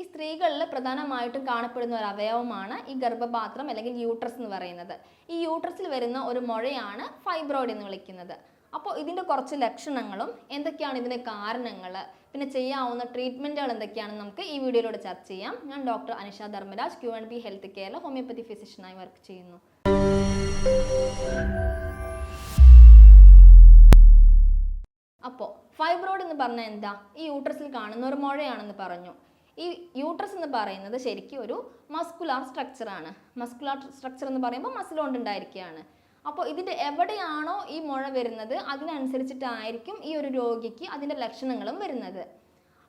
ഈ സ്ത്രീകളിൽ പ്രധാനമായിട്ടും കാണപ്പെടുന്ന ഒരു അവയവമാണ് ഈ ഗർഭപാത്രം അല്ലെങ്കിൽ യൂട്രസ് എന്ന് പറയുന്നത്. ഈ യൂട്രസിൽ വരുന്ന ഒരു മുഴയാണ് ഫൈബ്രോയിഡ് എന്ന് വിളിക്കുന്നത്. അപ്പോൾ ഇതിന്റെ കുറച്ച് ലക്ഷണങ്ങളും എന്തൊക്കെയാണ് ഇതിന്റെ കാരണങ്ങൾ പിന്നെ ചെയ്യാവുന്ന ട്രീറ്റ്മെന്റുകൾ എന്തൊക്കെയാണെന്ന് നമുക്ക് ഈ വീഡിയോയിലൂടെ ചർച്ച ചെയ്യാം. ഞാൻ doctor Anisha Dharmaraj Q and B health കെയറിൽ ഹോമിയോപ്പതി ഫിസിഷ്യനായി വർക്ക് ചെയ്യുന്നു. അപ്പോൾ ഫൈബ്രോയിഡ് എന്ന് പറഞ്ഞാൽ എന്താ? ഈ യൂട്രസിൽ കാണുന്ന ഒരു മുഴയാണെന്ന് പറഞ്ഞു. ഈ യൂട്രസ് എന്ന് പറയുന്നത് ശരിക്കും ഒരു മസ്കുലാർ സ്ട്രക്ചറാണ് മസ്കുലാർ സ്ട്രക്ചർ എന്ന് പറയുമ്പോൾ മസിൽ കൊണ്ടുണ്ടായിരിക്കുകയാണ് അപ്പോൾ ഇതിന്റെ എവിടെയാണോ ഈ മുഴ വരുന്നത് അതിനനുസരിച്ചിട്ടായിരിക്കും ഈ ഒരു രോഗിക്ക് അതിന്റെ ലക്ഷണങ്ങളും വരുന്നത്.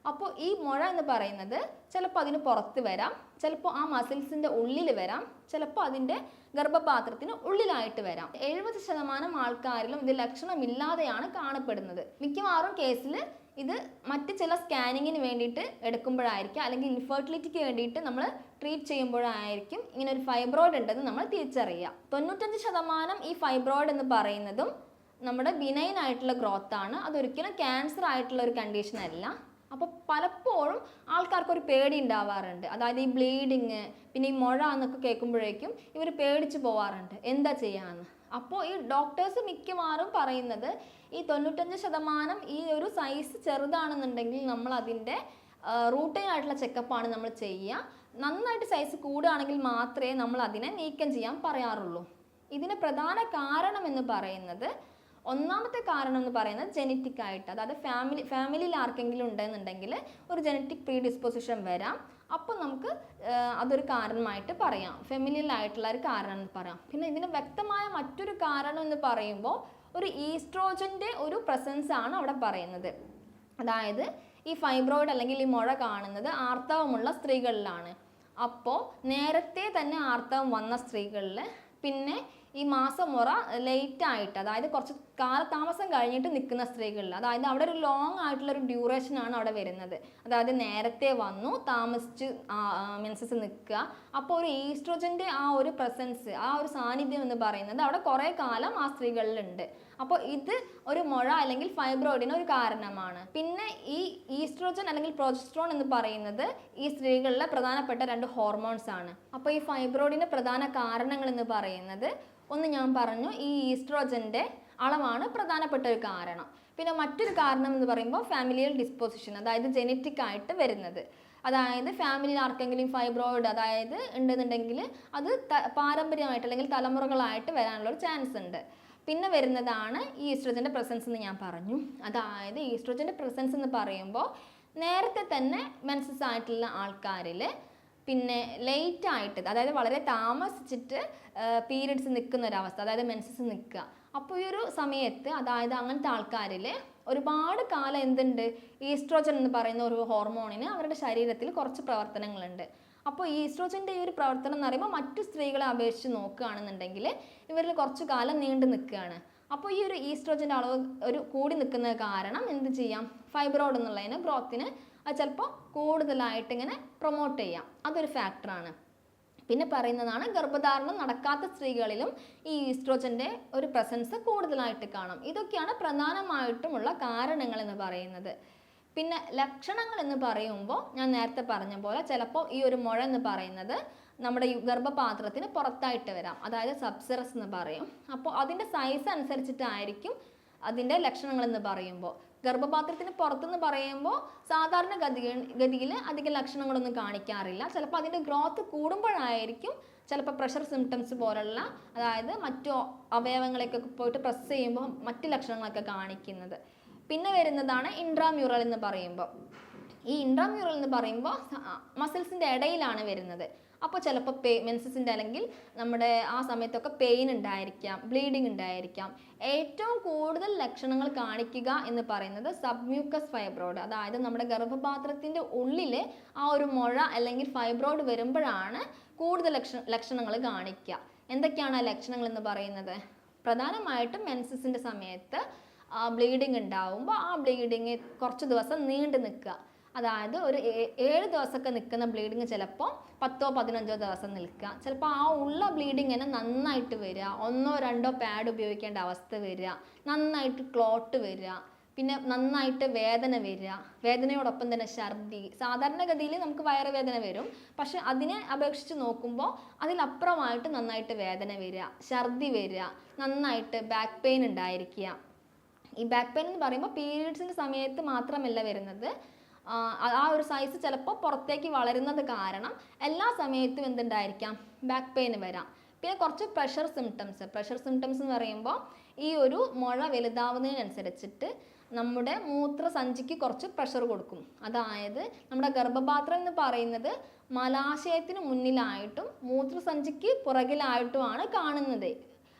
അപ്പോൾ ഈ മുഴ എന്ന് പറയുന്നത് ചിലപ്പോൾ അതിന് പുറത്ത് വരാം ചിലപ്പോൾ ആ മസിൽസിന്റെ ഉള്ളിൽ വരാം ചിലപ്പോൾ അതിന്റെ ഗർഭപാത്രത്തിന് ഉള്ളിലായിട്ട് വരാം. എഴുപത് ശതമാനം ആൾക്കാരിലും ഇത് ലക്ഷണമില്ലാതെയാണ് കാണപ്പെടുന്നത്. മിക്കവാറും കേസിൽ ഇത് മറ്റ് ചില സ്കാനിങ്ങിന് വേണ്ടിയിട്ട് എടുക്കുമ്പോഴായിരിക്കും അല്ലെങ്കിൽ ഇൻഫെർട്ടിലിറ്റിക്ക് വേണ്ടിയിട്ട് നമ്മൾ ട്രീറ്റ് ചെയ്യുമ്പോഴായിരിക്കും ഇങ്ങനെ ഒരു ഫൈബ്രോയിഡ് ഉണ്ടെന്ന് നമ്മൾ തിരിച്ചറിയുക. തൊണ്ണൂറ്റഞ്ച് ശതമാനം ഈ ഫൈബ്രോയിഡ് എന്ന് പറയുന്നതും നമ്മുടെ ബിനൈൻ ആയിട്ടുള്ള ഗ്രോത്ത് ആണ്. അതൊരിക്കലും ക്യാൻസർ ആയിട്ടുള്ള ഒരു കണ്ടീഷൻ അല്ല. അപ്പോൾ പലപ്പോഴും ആൾക്കാർക്ക് ഒരു പേടി ഉണ്ടാവാറുണ്ട്. അതായത് ഈ ബ്ലീഡിങ് പിന്നെ ഈ മുഴ എന്നൊക്കെ കേൾക്കുമ്പോഴേക്കും ഇവർ പേടിച്ച് പോവാറുണ്ട്. എന്താ ചെയ്യാന്ന്? അപ്പോൾ ഈ ഡോക്ടേഴ്സ് മിക്കവാറും പറയുന്നത് ഈ തൊണ്ണൂറ്റഞ്ച് ശതമാനം ഈ ഒരു സൈസ് ചെറുതാണെന്നുണ്ടെങ്കിൽ നമ്മൾ അതിന്റെ റൂട്ടീൻ ആയിട്ടുള്ള ചെക്കപ്പാണ് നമ്മൾ ചെയ്യുക. നന്നായിട്ട് സൈസ് കൂടുകയാണെങ്കിൽ മാത്രമേ നമ്മൾ അതിനെ നീക്കം ചെയ്യാൻ പറയാറുള്ളൂ. ഇതിന് പ്രധാന കാരണം എന്ന് പറയുന്നത് ഒന്നാമത്തെ കാരണം എന്ന് പറയുന്നത് ജനറ്റിക് ആയിട്ട് അതായത് ഫാമിലി ഫാമിലിയിൽ ആർക്കെങ്കിലും ഉണ്ടെന്നുണ്ടെങ്കിൽ ഒരു ജനറ്റിക് പ്രീ ഡിസ്പോസിഷൻ വരാം. അപ്പോൾ നമുക്ക് അതൊരു കാരണമായിട്ട് പറയാം. ഫാമിലിയിലായിട്ടുള്ള ഒരു കാരണം എന്ന് പറയാം. പിന്നെ ഇതിന് വ്യക്തമായ മറ്റൊരു കാരണം എന്ന് പറയുമ്പോൾ ഒരു ഈസ്ട്രോജന്റെ ഒരു പ്രസൻസ് ആണ് അവിടെ പറയുന്നത്. അതായത് ഈ ഫൈബ്രോയിഡ് അല്ലെങ്കിൽ ഈ മുഴ കാണുന്നത് ആർത്തവമുള്ള സ്ത്രീകളിലാണ്. അപ്പോൾ നേരത്തെ തന്നെ ആർത്തവം വന്ന സ്ത്രീകളിൽ പിന്നെ ഈ മാസമുറ ലേറ്റ് ആയിട്ട് അതായത് കുറച്ച് കാലതാമസം കഴിഞ്ഞിട്ട് നിൽക്കുന്ന സ്ത്രീകളിൽ അതായത് അവിടെ ഒരു ലോങ് ആയിട്ടുള്ള ഒരു ഡ്യൂറേഷൻ ആണ് അവിടെ വരുന്നത്. അതായത് നേരത്തെ വന്നു താമസിച്ച് മെൻസസ് നിൽക്കുക. അപ്പോൾ ഒരു ഈസ്ട്രോജന്റെ ആ ഒരു പ്രസൻസ് ആ ഒരു സാന്നിധ്യം എന്ന് പറയുന്നത് അവിടെ കുറേ കാലം ആ സ്ത്രീകളിലുണ്ട്. അപ്പോൾ ഇത് ഒരു മുഴ അല്ലെങ്കിൽ ഫൈബ്രോയിഡിന് ഒരു കാരണമാണ്. പിന്നെ ഈ ഈസ്ട്രോജൻ അല്ലെങ്കിൽ പ്രൊജസ്ട്രോൺ എന്ന് പറയുന്നത് ഈ സ്ത്രീകളിലെ പ്രധാനപ്പെട്ട രണ്ട് ഹോർമോൺസ് ആണ്. അപ്പോൾ ഈ ഫൈബ്രോയിഡിന് പ്രധാന കാരണങ്ങൾ എന്ന് പറയുന്നത് ഒന്ന് ഞാൻ പറഞ്ഞു ഈ ഈസ്ട്രോജന്റെ അളവാണ് പ്രധാനപ്പെട്ട ഒരു കാരണം. പിന്നെ മറ്റൊരു കാരണം എന്ന് പറയുമ്പോൾ ഫാമിലിയൽ ഡിസ്പോസിഷൻ അതായത് ജനറ്റിക് ആയിട്ട് വരുന്നത്. അതായത് ഫാമിലിയിൽ ആർക്കെങ്കിലും ഫൈബ്രോയിഡ് അതായത് ഉണ്ടെന്നുണ്ടെങ്കിൽ അത് പാരമ്പര്യമായിട്ട് അല്ലെങ്കിൽ തലമുറകളായിട്ട് വരാനുള്ള ഒരു ചാൻസ് ഉണ്ട്. പിന്നെ വരുന്നതാണ് ഈസ്ട്രജന്റെ പ്രസൻസ് എന്ന് ഞാൻ പറഞ്ഞു. അതായത് ഈസ്ട്രോജന്റെ പ്രസൻസ് എന്ന് പറയുമ്പോൾ നേരത്തെ തന്നെ മെൻസസ് ആയിട്ടുള്ള ആൾക്കാരിൽ പിന്നെ ലേറ്റ് ആയിട്ട് അതായത് വളരെ താമസിച്ചിട്ട് പീരീഡ്സ് നിൽക്കുന്ന ഒരവസ്ഥ അതായത് മെൻസസ് നിൽക്കുക അപ്പോൾ ഈ ഒരു സമയത്ത് അതായത് അങ്ങനത്തെ ആൾക്കാരിൽ ഒരുപാട് കാലം എന്തുണ്ട്? ഈസ്ട്രോജൻ എന്ന് പറയുന്ന ഒരു ഹോർമോണിന് അവരുടെ ശരീരത്തിൽ കുറച്ച് പ്രവർത്തനങ്ങളുണ്ട്. അപ്പോൾ ഈ ഈസ്ട്രോജന്റെ ഈ ഒരു പ്രവർത്തനം എന്ന് പറയുമ്പോൾ മറ്റു സ്ത്രീകളെ അപേക്ഷിച്ച് നോക്കുകയാണെന്നുണ്ടെങ്കിൽ ഇവരിൽ കുറച്ചു കാലം നീണ്ടു നിൽക്കുകയാണ്. അപ്പോൾ ഈ ഒരു ഈസ്ട്രോജന്റെ അളവ് ഒരു കൂടി നിൽക്കുന്ന കാരണം എന്ത് ചെയ്യാം? ഫൈബ്രോയിഡ് എന്നുള്ളതിന് ഗ്രോത്തിന് ചിലപ്പോൾ കൂടുതലായിട്ട് ഇങ്ങനെ പ്രൊമോട്ട് ചെയ്യാം. അതൊരു ഫാക്ടറാണ് പിന്നെ പറയുന്നതാണ് ഗർഭധാരണം നടക്കാത്ത സ്ത്രീകളിലും ഈ ഈസ്ട്രോജന്റെ ഒരു പ്രസൻസ് കൂടുതലായിട്ട് കാണാം. ഇതൊക്കെയാണ് പ്രധാനമായിട്ടുമുള്ള കാരണങ്ങൾ എന്ന് പറയുന്നത്. പിന്നെ ലക്ഷണങ്ങൾ എന്ന് പറയുമ്പോൾ ഞാൻ നേരത്തെ പറഞ്ഞ പോലെ ചിലപ്പോൾ ഈ ഒരു മുഴ എന്ന് പറയുന്നത് നമ്മുടെ ഗർഭപാത്രത്തിന് പുറത്തായിട്ട് വരാം. അതായത് സബ്സിറസ് എന്ന് പറയും. അപ്പോൾ അതിന്റെ സൈസ് അനുസരിച്ചിട്ടായിരിക്കും അതിന്റെ ലക്ഷണങ്ങൾ എന്ന് പറയുമ്പോൾ ഗർഭപാത്രത്തിന് പുറത്തുനിന്ന് പറയുമ്പോൾ സാധാരണ ഗതി ഗതിയിൽ അധികം ലക്ഷണങ്ങളൊന്നും കാണിക്കാറില്ല. ചിലപ്പോൾ അതിന്റെ ഗ്രോത്ത് കൂടുമ്പോഴായിരിക്കും ചിലപ്പോൾ പ്രഷർ സിംറ്റംസ് പോലുള്ള അതായത് മറ്റു അവയവങ്ങളൊക്കെ പോയിട്ട് പ്രസ് ചെയ്യുമ്പോൾ മറ്റ് ലക്ഷണങ്ങളൊക്കെ കാണിക്കുന്നത്. പിന്നെ വരുന്നതാണ് ഇൻട്രാമ്യൂറൽ എന്ന് പറയുമ്പോൾ ഈ ഇൻട്രാമ്യൂറൽ എന്ന് പറയുമ്പോൾ മസിൽസിന്റെ ഇടയിലാണ് വരുന്നത്. അപ്പോൾ ചിലപ്പോൾ പേ മെൻസസിന്റെ അല്ലെങ്കിൽ നമ്മുടെ ആ സമയത്തൊക്കെ പെയിൻ ഉണ്ടായിരിക്കാം ബ്ലീഡിങ് ഉണ്ടായിരിക്കാം. ഏറ്റവും കൂടുതൽ ലക്ഷണങ്ങൾ കാണിക്കുക എന്ന് പറയുന്നത് സബ്മ്യൂക്കസ് ഫൈബ്രോയിഡ് അതായത് നമ്മുടെ ഗർഭപാത്രത്തിന്റെ ഉള്ളിൽ ആ ഒരു മുഴ അല്ലെങ്കിൽ ഫൈബ്രോയിഡ് വരുമ്പോഴാണ് കൂടുതൽ ലക്ഷ ലക്ഷണങ്ങൾ കാണിക്കുക. എന്തൊക്കെയാണ് ആ ലക്ഷണങ്ങൾ എന്ന് പറയുന്നത്? പ്രധാനമായിട്ടും മെൻസസിന്റെ സമയത്ത് ബ്ലീഡിങ് ഉണ്ടാവുമ്പോൾ ആ ബ്ലീഡിങ് കുറച്ച് ദിവസം നീണ്ടു നിൽക്കുക. അതായത് ഒരു ഏഴ് ദിവസമൊക്കെ നിൽക്കുന്ന ബ്ലീഡിങ് ചിലപ്പോൾ പത്തോ പതിനഞ്ചോ ദിവസം നിൽക്കുക. ചിലപ്പോൾ ആ ഉള്ള ബ്ലീഡിങ് തന്നെ നന്നായിട്ട് വരിക. ഒന്നോ രണ്ടോ പാഡ് ഉപയോഗിക്കേണ്ട അവസ്ഥ വരിക. നന്നായിട്ട് ക്ലോട്ട് വരിക. പിന്നെ നന്നായിട്ട് വേദന വരിക. വേദനയോടൊപ്പം തന്നെ ഛർദി. സാധാരണഗതിയിൽ നമുക്ക് വയറുവേദന വരും. പക്ഷെ അതിനെ അപേക്ഷിച്ച് നോക്കുമ്പോൾ അതിലപ്പുറമായിട്ട് നന്നായിട്ട് വേദന വരിക. ഛർദി വരിക. നന്നായിട്ട് ബാക്ക് പെയിൻ ഉണ്ടായിരിക്കുക. ഈ ബാക്ക് പെയിൻ എന്ന് പറയുമ്പോൾ പീരീഡ്സിന്റെ സമയത്ത് മാത്രമല്ല വരുന്നത്. ആ, ഒരു സൈസ് ചിലപ്പോൾ പുറത്തേക്ക് വളരുന്നത് കാരണം എല്ലാ സമയത്തും എന്തുണ്ടായിരിക്കാം? ബാക്ക് പെയിൻ വരാം. പിന്നെ കുറച്ച് പ്രഷർ സിംറ്റംസ് പ്രഷർ സിംറ്റംസ് എന്ന് പറയുമ്പോൾ ഈ ഒരു മുഴ വലുതാവുന്നതിനനുസരിച്ചിട്ട് നമ്മുടെ മൂത്രസഞ്ചിക്ക് കുറച്ച് പ്രഷർ കൊടുക്കും. അതായത് നമ്മുടെ ഗർഭപാത്രം എന്ന് പറയുന്നത് മലാശയത്തിന് മുന്നിലായിട്ടും മൂത്രസഞ്ചിക്ക് പുറകിലായിട്ടുമാണ് കാണുന്നത്.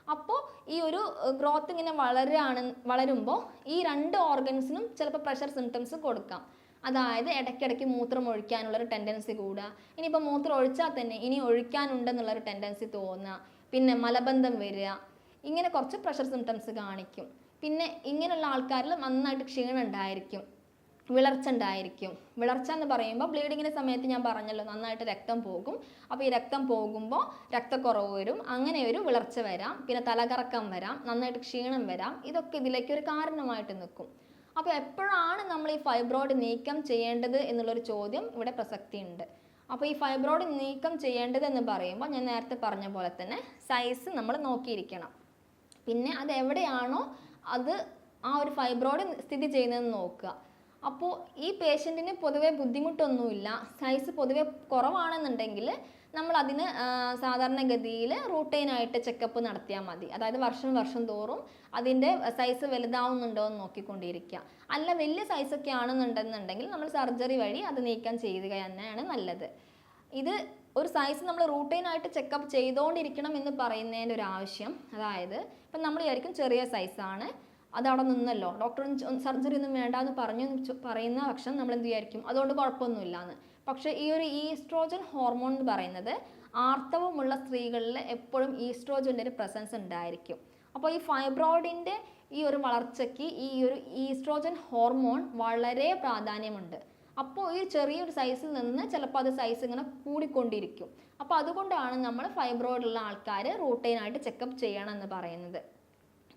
അപ്പോൾ ഈ ഒരു ഗ്രോത്ത് ഇങ്ങനെ വളരുകയാണ് വളരുമ്പോൾ ഈ രണ്ട് ഓർഗൻസിനും ചിലപ്പോൾ പ്രഷർ സിംറ്റംസ് കൊടുക്കാം. അതായത് ഇടയ്ക്കിടയ്ക്ക് മൂത്രം ഒഴിക്കാനുള്ളൊരു ടെൻഡൻസി കൂടുക. ഇനിയിപ്പോൾ മൂത്രം ഒഴിച്ചാൽ തന്നെ ഇനി ഒഴിക്കാനുണ്ടെന്നുള്ളൊരു ടെൻഡൻസി തോന്നുക. പിന്നെ മലബന്ധം വരിക. ഇങ്ങനെ കുറച്ച് പ്രഷർ സിംറ്റംസ് കാണിക്കും. പിന്നെ ഇങ്ങനെയുള്ള ആൾക്കാരിൽ നന്നായിട്ട് ക്ഷീണം ഉണ്ടായിരിക്കും. വിളർച്ച ഉണ്ടായിരിക്കും. വിളർച്ച എന്ന് പറയുമ്പോൾ ബ്ലീഡിങ്ങിന്റെ സമയത്ത് ഞാൻ പറഞ്ഞല്ലോ നന്നായിട്ട് രക്തം പോകും. അപ്പോൾ ഈ രക്തം പോകുമ്പോൾ രക്തക്കുറവ് വരും അങ്ങനെ ഒരു വിളർച്ച വരാം പിന്നെ തലകറക്കം വരാം നന്നായിട്ട് ക്ഷീണം വരാം ഇതൊക്കെ ഇതിലേക്ക് ഒരു കാരണമായിട്ട് നിൽക്കും. അപ്പോൾ എപ്പോഴാണ് നമ്മൾ ഈ ഫൈബ്രോയിഡ് നീക്കം ചെയ്യേണ്ടത് എന്നുള്ളൊരു ചോദ്യം ഇവിടെ പ്രസക്തിയുണ്ട്. അപ്പോൾ ഈ ഫൈബ്രോയിഡ് നീക്കം ചെയ്യേണ്ടത് എന്ന് പറയുമ്പോൾ ഞാൻ നേരത്തെ പറഞ്ഞ പോലെ തന്നെ സൈസ് നമ്മൾ നോക്കിയിരിക്കണം. പിന്നെ അത് എവിടെയാണോ അത് ആ ഒരു ഫൈബ്രോയിഡ് സ്ഥിതി ചെയ്യുന്നതെന്ന് നോക്കുക. അപ്പോൾ ഈ പേഷ്യന്റിന് പൊതുവെ ബുദ്ധിമുട്ടൊന്നുമില്ല. സൈസ് പൊതുവെ കുറവാണെന്നുണ്ടെങ്കിൽ നമ്മൾ അതിന് സാധാരണഗതിയിൽ റൂട്ടീനായിട്ട് ചെക്കപ്പ് നടത്തിയാൽ മതി. അതായത് വർഷം വർഷം തോറും അതിന്റെ സൈസ് വലുതാവുന്നുണ്ടോ എന്ന് നോക്കിക്കൊണ്ടിരിക്കുക. അല്ല വലിയ സൈസൊക്കെ ആണെന്നുണ്ടെന്നുണ്ടെങ്കിൽ നമ്മൾ സർജറി വഴി അത് നീക്കം ചെയ്യുക തന്നെയാണ് നല്ലത്. ഇത് ഒരു സൈസ് നമ്മൾ റൂട്ടീനായിട്ട് ചെക്കപ്പ് ചെയ്തുകൊണ്ടിരിക്കണം എന്ന് പറയുന്നതിന്റെ ഒരു ആവശ്യം. അതായത് ഇപ്പം നമ്മൾ വിചാരിക്കും ചെറിയ സൈസാണ് അത് അവിടെ നിന്നല്ലോ ഡോക്ടർ സർജറി ഒന്നും വേണ്ട എന്ന് പറഞ്ഞു പറയുന്ന പക്ഷം നമ്മൾ എന്ത് വിചാരിക്കും? അതുകൊണ്ട് കുഴപ്പമൊന്നുമില്ല എന്ന് പക്ഷേ ഈ ഒരു ഈസ്ട്രോജൻ ഹോർമോൺ എന്ന് പറയുന്നത് ആർത്തവമുള്ള സ്ത്രീകളിൽ എപ്പോഴും ഈസ്ട്രോജന്റെ ഒരു പ്രസൻസ് ഉണ്ടായിരിക്കും. അപ്പോൾ ഈ ഫൈബ്രോയിഡിന്റെ ഈ ഒരു വളർച്ചയ്ക്ക് ഈ ഒരു ഈസ്ട്രോജൻ ഹോർമോൺ വളരെ പ്രാധാന്യമുണ്ട്. അപ്പോൾ ഈ ചെറിയൊരു സൈസിൽ നിന്ന് ചിലപ്പോൾ അത് സൈസ് ഇങ്ങനെ കൂടിക്കൊണ്ടിരിക്കും. അപ്പോൾ അതുകൊണ്ടാണ് നമ്മൾ ഫൈബ്രോയിഡുള്ള ആൾക്കാർ റൂട്ടീനായിട്ട് ചെക്കപ്പ് ചെയ്യണം എന്ന് പറയുന്നത്.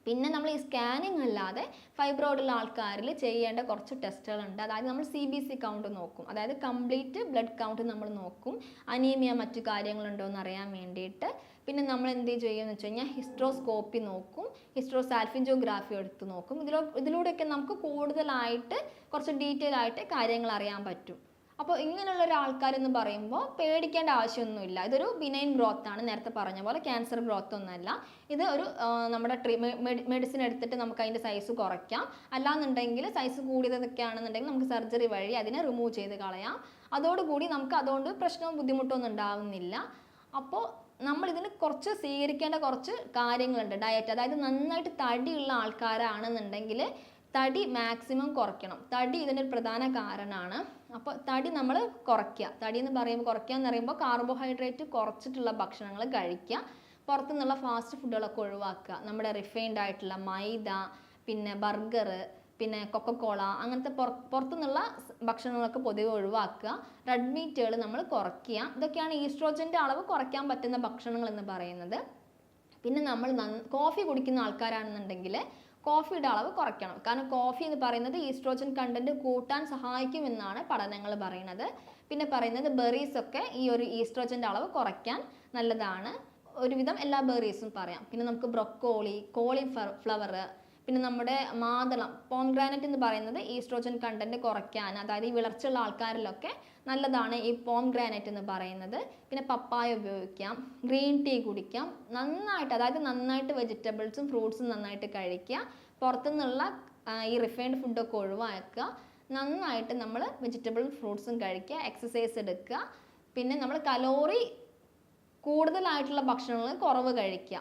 പിന്നെ നമ്മൾ ഈ സ്കാനിങ് അല്ലാതെ ഫൈബ്രോയിഡുള്ള ആൾക്കാരിൽ ചെയ്യേണ്ട കുറച്ച് ടെസ്റ്റുകളുണ്ട് അതായത് നമ്മൾ സി ബി സി കൗണ്ട് നോക്കും. അതായത് കംപ്ലീറ്റ് ബ്ലഡ് കൗണ്ട് നമ്മൾ നോക്കും. അനീമിയ മറ്റു കാര്യങ്ങളുണ്ടോ എന്ന് അറിയാൻ വേണ്ടിയിട്ട്. പിന്നെ നമ്മൾ എന്ത് ചെയ്യുമെന്ന് വെച്ച് കഴിഞ്ഞാൽ ഹിസ്ട്രോസ്കോപ്പി നോക്കും. ഹിസ്ട്രോസാൽഫിൻജോഗ്രാഫി എടുത്ത് നോക്കും. ഇതിലോ ഇതിലൂടെയൊക്കെ നമുക്ക് കൂടുതലായിട്ട് കുറച്ച് ഡീറ്റെയിൽ ആയിട്ട് കാര്യങ്ങൾ അറിയാൻ പറ്റും. അപ്പോൾ ഇങ്ങനെയുള്ള ആൾക്കാരെന്ന് പറയുമ്പോൾ പേടിക്കേണ്ട ആവശ്യമൊന്നുമില്ല. ഇതൊരു ബിനൈൻ ഗ്രോത്ത് ആണ്. നേരത്തെ പറഞ്ഞ പോലെ ക്യാൻസർ ഗ്രോത്ത് ഒന്നുമല്ല. ഇത് ഒരു നമ്മുടെ ട്രീ മെഡിസിൻ എടുത്തിട്ട് നമുക്ക് അതിന്റെ സൈസ് കുറയ്ക്കാം. അല്ലാന്നുണ്ടെങ്കിൽ സൈസ് കൂടിയതൊക്കെ ആണെന്നുണ്ടെങ്കിൽ നമുക്ക് സർജറി വഴി അതിനെ റിമൂവ് ചെയ്ത് കളയാം. അതോടുകൂടി നമുക്ക് അതുകൊണ്ട് പ്രശ്നവും ബുദ്ധിമുട്ടൊന്നും ഉണ്ടാവുന്നില്ല. അപ്പോൾ നമ്മൾ ഇതിന് കുറച്ച് സ്വീകരിക്കേണ്ട കുറച്ച് കാര്യങ്ങളുണ്ട്. ഡയറ്റ് അതായത് നന്നായിട്ട് തടിയുള്ള ആൾക്കാരാണെന്നുണ്ടെങ്കിൽ തടി മാക്സിമം കുറയ്ക്കണം. തടി ഇതിന്റെ ഒരു പ്രധാന കാരണമാണ് അപ്പോൾ തടി നമ്മൾ കുറയ്ക്കുക. തടി എന്ന് പറയുമ്പോൾ കുറയ്ക്കുക എന്ന് പറയുമ്പോൾ കാർബോഹൈഡ്രേറ്റ് കുറച്ചിട്ടുള്ള ഭക്ഷണങ്ങൾ കഴിക്കുക. പുറത്തുനിന്നുള്ള ഫാസ്റ്റ് ഫുഡുകളൊക്കെ ഒഴിവാക്കുക. നമ്മുടെ റിഫൈൻഡ് ആയിട്ടുള്ള മൈദ പിന്നെ ബർഗർ പിന്നെ കൊക്കക്കോള അങ്ങനത്തെ പുറ പുറത്തുനിന്നുള്ള ഭക്ഷണങ്ങളൊക്കെ പൊതുവെ ഒഴിവാക്കുക. റെഡ് മീറ്റുകൾ നമ്മൾ കുറയ്ക്കുക. ഇതൊക്കെയാണ് ഈസ്ട്രോജന്റെ അളവ് കുറയ്ക്കാൻ പറ്റുന്ന ഭക്ഷണങ്ങൾ എന്ന് പറയുന്നത്. പിന്നെ നമ്മൾ കോഫി കുടിക്കുന്ന ആൾക്കാരാണെന്നുണ്ടെങ്കിൽ കോഫിയുടെ അളവ് കുറയ്ക്കണം. കാരണം കോഫി എന്ന് പറയുന്നത് ഈസ്ട്രോജൻ കണ്ടന്റ് കൂട്ടാൻ സഹായിക്കുമെന്നാണ് പഠനങ്ങൾ പറയുന്നത്. പിന്നെ പറയുന്നത് ബെറീസ് ഒക്കെ ഈ ഒരു ഈസ്ട്രോജന്റെ അളവ് കുറയ്ക്കാൻ നല്ലതാണ്. ഒരുവിധം എല്ലാ ബെറീസും പറയാം. പിന്നെ നമുക്ക് ബ്രൊക്കോളി കോളിഫ്ലവർ പിന്നെ നമ്മുടെ മാതളം പോംഗ്രാനറ്റ് എന്ന് പറയുന്നത് ഈസ്ട്രോജൻ കണ്ടന്റ് കുറയ്ക്കാൻ അതായത് ഈ വിളർച്ചയുള്ള ആൾക്കാരിലൊക്കെ നല്ലതാണ് ഈ പോംഗ്രാനറ്റ് എന്ന് പറയുന്നത്. പിന്നെ പപ്പായ ഉപയോഗിക്കാം ഗ്രീൻ ടീ കുടിക്കാം നന്നായിട്ട് അതായത് നന്നായിട്ട് വെജിറ്റബിൾസും ഫ്രൂട്ട്സും നന്നായിട്ട് കഴിക്കുക പുറത്തുനിന്നുള്ള ഈ റിഫൈൻഡ് ഫുഡൊക്കെ ഒഴിവാക്കുക നന്നായിട്ട് നമ്മൾ വെജിറ്റബിളും ഫ്രൂട്ട്സും കഴിക്കുക എക്സസൈസ് എടുക്കുക പിന്നെ നമ്മൾ കലോറി കൂടുതലായിട്ടുള്ള ഭക്ഷണങ്ങൾ കുറവ് കഴിക്കുക.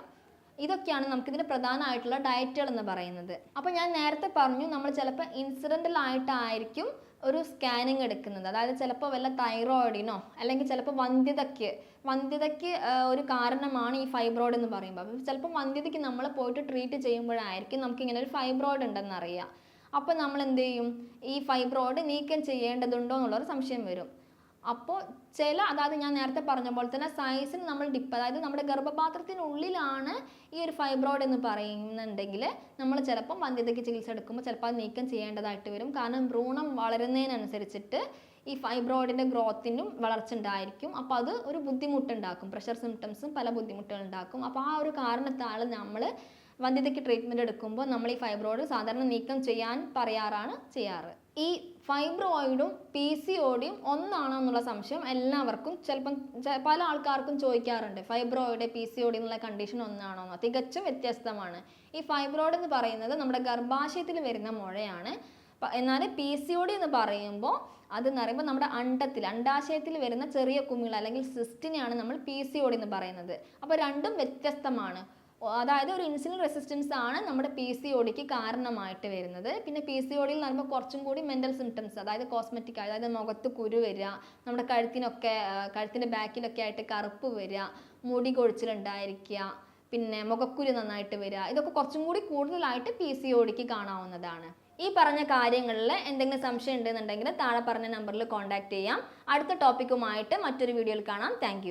ഇതൊക്കെയാണ് നമുക്കിതിന് പ്രധാനമായിട്ടുള്ള ഡയറ്റുകൾ എന്ന് പറയുന്നത്. അപ്പോൾ ഞാൻ നേരത്തെ പറഞ്ഞു നമ്മൾ ചിലപ്പോൾ ഇൻസിഡന്റൽ ആയിട്ടായിരിക്കും ഒരു സ്കാനിങ് എടുക്കുന്നത്. അതായത് ചിലപ്പോൾ വല്ല തൈറോയിഡിനോ അല്ലെങ്കിൽ ചിലപ്പോൾ വന്ധ്യതയ്ക്ക് വന്ധ്യതയ്ക്ക് ഒരു കാരണമാണ് ഈ ഫൈബ്രോയിഡ് എന്ന് പറയുമ്പോൾ. അപ്പോൾ ചിലപ്പോൾ വന്ധ്യതയ്ക്ക് നമ്മൾ പോയിട്ട് ട്രീറ്റ് ചെയ്യുമ്പോഴായിരിക്കും നമുക്ക് ഇങ്ങനെ ഒരു ഫൈബ്രോയിഡ് ഉണ്ടെന്ന് അറിയാം അപ്പോൾ നമ്മൾ എന്ത് ചെയ്യും? ഈ ഫൈബ്രോയിഡ് നീക്കം ചെയ്യേണ്ടതുണ്ടോ എന്നുള്ളൊരു സംശയം വരും. അപ്പോൾ ചില അതായത് ഞാൻ നേരത്തെ പറഞ്ഞ പോലെ തന്നെ സൈസിന് നമ്മൾ ഡിപ്പ് അതായത് നമ്മുടെ ഗർഭപാത്രത്തിനുള്ളിലാണ് ഈ ഒരു ഫൈബ്രോയിഡ് എന്ന് പറയുന്നുണ്ടെങ്കിൽ നമ്മൾ ചിലപ്പം വന്ധ്യതയ്ക്ക് ചികിത്സ എടുക്കുമ്പോൾ ചിലപ്പോൾ അത് നീക്കം ചെയ്യേണ്ടതായിട്ട് വരും. കാരണം ഭ്രൂണം വളരുന്നതിനനുസരിച്ചിട്ട് ഈ ഫൈബ്രോയിഡിന്റെ ഗ്രോത്തിനും വളർച്ച ഉണ്ടായിരിക്കും. അപ്പോൾ അത് ഒരു ബുദ്ധിമുട്ടുണ്ടാക്കും. പ്രഷർ സിംറ്റംസും പല ബുദ്ധിമുട്ടുകൾ ഉണ്ടാക്കും. അപ്പോൾ ആ ഒരു കാരണത്താൽ നമ്മൾ വന്ധ്യതയ്ക്ക് ട്രീറ്റ്മെന്റ് എടുക്കുമ്പോൾ നമ്മൾ ഈ ഫൈബ്രോയിഡ് സാധാരണ നീക്കം ചെയ്യാൻ പറയാറാണ് ചെയ്യാറ്. ഈ ഫൈബ്രോയിഡും പി സി ഒടിയും ഒന്നാണോ എന്നുള്ള സംശയം എല്ലാവർക്കും ചിലപ്പം പല ആൾക്കാർക്കും ചോദിക്കാറുണ്ട്. ഫൈബ്രോയിഡ് പി സി ഒടി എന്നുള്ള കണ്ടീഷൻ ഒന്നാണോ എന്ന് തികച്ചും വ്യത്യസ്തമാണ്. ഈ ഫൈബ്രോയിഡ് എന്ന് പറയുന്നത് നമ്മുടെ ഗർഭാശയത്തിൽ വരുന്ന മുഴയാണ്. എന്നാൽ പി സി ഒടി എന്ന് പറയുമ്പോൾ അത് എന്ന് പറയുമ്പോൾ നമ്മുടെ അണ്ടത്തിൽ അണ്ടാശയത്തിൽ വരുന്ന ചെറിയ കുമിൾ അല്ലെങ്കിൽ സിസ്റ്റിനെയാണ് നമ്മൾ പി സി ഒടി എന്ന് പറയുന്നത്. അപ്പോൾ രണ്ടും വ്യത്യസ്തമാണ്. അതായത് ഒരു ഇൻസുലിൻ റെസിസ്റ്റൻസ് ആണ് നമ്മുടെ പി സി ഒടിക്ക് കാരണമായിട്ട് വരുന്നത്. പിന്നെ പി സി ഒടിയിൽ പറയുമ്പോൾ കുറച്ചും കൂടി മെന്റൽ സിംറ്റംസ് അതായത് കോസ്മെറ്റിക് അതായത് മുഖത്ത് കുരു വരിക നമ്മുടെ കഴുത്തിനൊക്കെ കഴുത്തിന്റെ ബാക്കിലൊക്കെ ആയിട്ട് കറുപ്പ് വരിക മുടി കൊഴിച്ചിലുണ്ടായിരിക്കുക പിന്നെ മുഖക്കുരു നന്നായിട്ട് വരിക ഇതൊക്കെ കുറച്ചും കൂടി കൂടുതലായിട്ട് പി സി ഒടിക്ക് കാണാവുന്നതാണ്. ഈ പറഞ്ഞ കാര്യങ്ങളിൽ എന്തെങ്കിലും സംശയം ഉണ്ടെന്നുണ്ടെങ്കിൽ താഴെ പറഞ്ഞ നമ്പറിൽ കോൺടാക്റ്റ് ചെയ്യാം. അടുത്ത ടോപ്പിക്കുമായിട്ട് മറ്റൊരു വീഡിയോയിൽ കാണാം. താങ്ക്